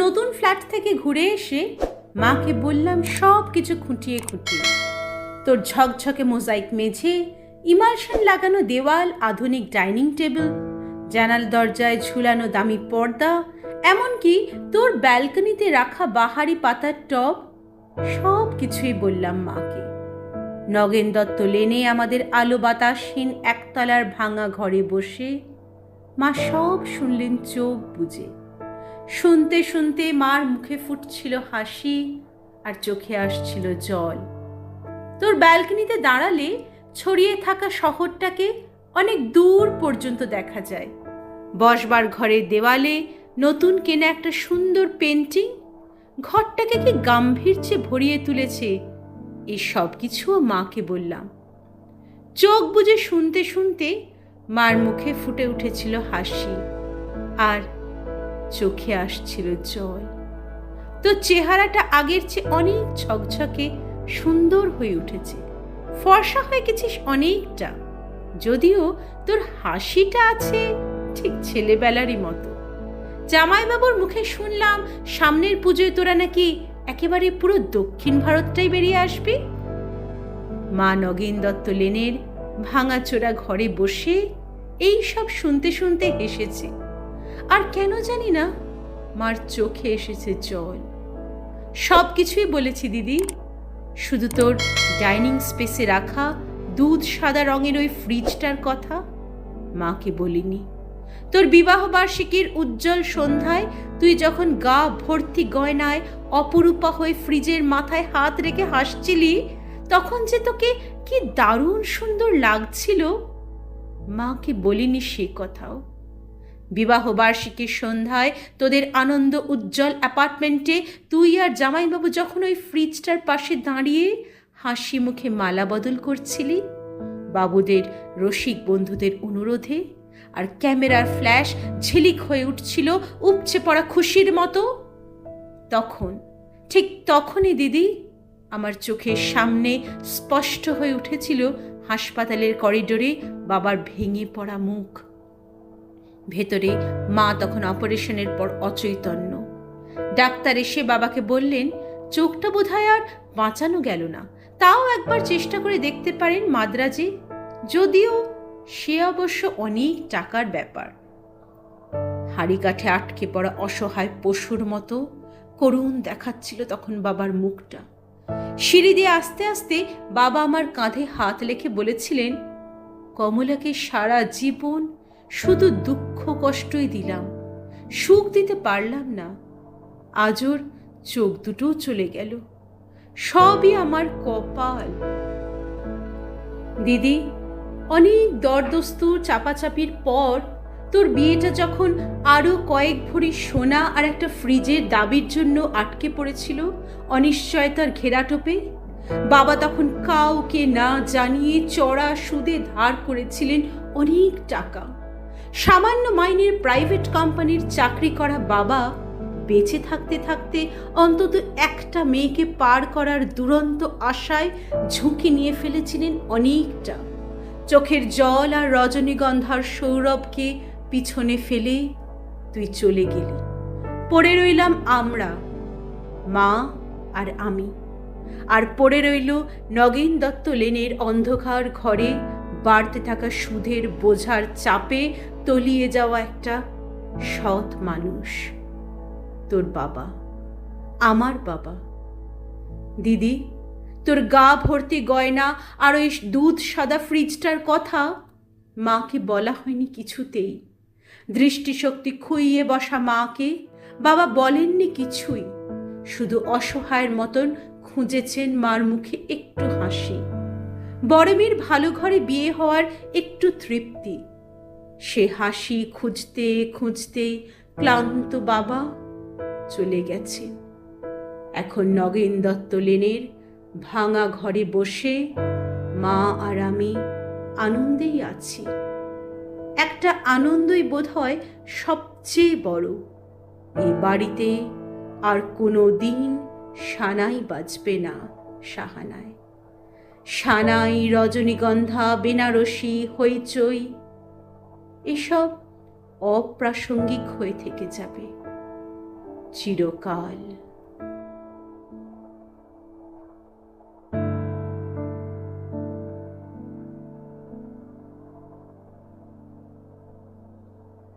নতুন ফ্ল্যাট থেকে ঘুরে এসে মাকে বললাম, সব কিছু খুঁটিয়ে খুঁটিয়ে। তোর ঝকঝকে মোজাইক মেঝে ইমালশন লাগানো দেওয়াল, আধুনিক ডাইনিং টেবিল, জানাল দরজায় ঝুলানো দামি পর্দা, এমনকি তোর ব্যালকনিতে রাখা বাহারি পাতার টব, সব কিছুই বললাম মাকে। নগেন দত্ত লেনে আমাদের আলো বাতাসহীন একতলার ভাঙা ঘরে বসে মা সব শুনলেন, চোখ বুঝে শুনতে শুনতে মার মুখে ফুটছিল হাসি আর চোখে আসছিল জল। তোর ব্যালকনিতে দাঁড়ালে ছড়িয়ে থাকা শহরটাকে অনেক দূর পর্যন্ত দেখা যায়। বসবার ঘরের দেওয়ালে নতুন কেনা একটা সুন্দর পেন্টিং ঘরটাকে কি গাম্ভীর্যে ভরিয়ে তুলেছে এই সব কিছুও মাকে বললাম। চোখ বুজে শুনতে শুনতে মার মুখে ফুটে উঠেছিল হাসি। আর চোখে আসছিল জল তো চেহারাটা আগের চেয়ে অনেক ঝকঝকে সুন্দর হয়ে উঠেছে। ফর্সা হয়ে গেছিস অনেকটা। যদিও তোর হাসিটা আছে ঠিক ছেলেবেলারই মতো। জামাইবাবুর মুখে শুনলাম সামনের পুজোয় তোরা নাকি একেবারে পুরো দক্ষিণ ভারতটাই বেরিয়ে আসবি? মা নগেন দত্ত লেনের ভাঙাচোরা ঘরে বসে এই সব শুনতে শুনতে হেসেছে। আর কেন জানি না, মার চোখে এসেছে জল। সব কিছুই বলেছি, দিদি। শুধু তোর ডাইনিং স্পেসে রাখা দুধ সাদা রঙের ওই ফ্রিজটার কথা মাকে বলিনি। তোর বিবাহ বার্ষিকীর উজ্জ্বল সন্ধ্যায় তুই যখন গা ভর্তি গয়নায় অপরূপা হয়ে ফ্রিজের মাথায় হাত রেখে হাসছিলি, তখন যে তোকে কি দারুণ সুন্দর লাগছিল, মাকে বলিনি সে কথাও। বিবাহ বার্ষিকীর সন্ধ্যায় তোদের আনন্দ উজ্জ্বল অ্যাপার্টমেন্টে তুই আর জামাইবাবু যখন ওই ফ্রিজটার পাশে দাঁড়িয়ে হাসি মুখে মালা বদল করছিলি? বাবুদের রসিক বন্ধুদের অনুরোধে? আর ক্যামেরার ফ্ল্যাশ ঝিলিক হয়ে উঠছিল উপচে পড়া খুশির মতো? তখন, ঠিক তখনই দিদি আমার চোখের সামনে স্পষ্ট হয়ে উঠেছিল হাসপাতালের করিডোরে বাবার ভেঙে পড়া মুখ। ভেতরে মা তখন অপারেশনের পর অচৈতন্য। ডাক্তার এসে বাবাকে বললেন, চোখটা বোধহয় আর বাঁচানো গেল না। তাও একবার চেষ্টা করে দেখতে পারেন মাদ্রাজে। যদিও সে অবশ্য অনেক টাকার ব্যাপার। হাড়ি কাঠে আটকে পড়া অসহায় পশুর মতো করুণ দেখাচ্ছিল তখন বাবার মুখটা। সিঁড়ি দিয়ে আস্তে আস্তে বাবা আমার কাঁধে হাত লেখে বলেছিলেন, কমলাকে সারা জীবন শুধু দুঃখ কষ্টই দিলাম, সুখ দিতে পারলাম না। আজর চোখ দুটো চলে গেল, সবই আমার কপাল। দিদি, অনেক দরদস্ত চাপাচাপির পর তোর বিয়েটা যখন আরও কয়েক ভরি সোনা আর একটা ফ্রিজের দাবির জন্য আটকে পড়েছিল অনিশ্চয়তার ঘেরাটোপে বাবা তখন কাউকে না জানিয়ে চড়া সুদে ধার করেছিলেন অনেক টাকা। সামান্য মাইনের প্রাইভেট কোম্পানির চাকরি করা বাবা বেঁচে থাকতে থাকতে অন্তত একটা মেয়েকে পার করার দুরন্ত আশায় ঝুঁকি নিয়ে ফেলেছিলেন অনেকটা। চোখের জল আর রজনীগন্ধার সৌরভকে পিছনে ফেলে তুই চলে গেলি। পড়ে রইলাম আমরা, মা আর আমি। আর পড়ে রইল নগেন দত্ত লেনের অন্ধকার ঘরে বাড়তে থাকা সুদের বোঝার চাপে তলিয়ে যাওয়া একটা সৎ মানুষ। তোর বাবা, আমার বাবা। দিদি, তোর গা ভর্তি গয়না আর ওই দুধ সাদা ফ্রিজটার কথা মাকে বলা হয়নি কিছুতেই। দৃষ্টিশক্তি খুইয়ে বসা মাকে বাবা বলেননি কিছুই। শুধু অসহায়ের মতন খুঁজেছেন মার মুখে একটু হাসি। বড়মের ভালো ঘরে বিয়ে হওয়ার একটু তৃপ্তি। সে হাসি খুঁজতে খুঁজতে ক্লান্ত বাবা চলে গেছে। এখন নগেন দত্ত লেনের ভাঙা ঘরে বসে মা আর আমি আনন্দেই আছি। একটা আনন্দই বোধ হয় সবচেয়ে বড়। এই বাড়িতে আর কোনো দিন সানাই বাজবে না সাহানায়। সানাই, রজনীগন্ধা, বেনারসি, হইচই এসব অপ্রাসঙ্গিক হয়ে থেকে যাবে। চিরকাল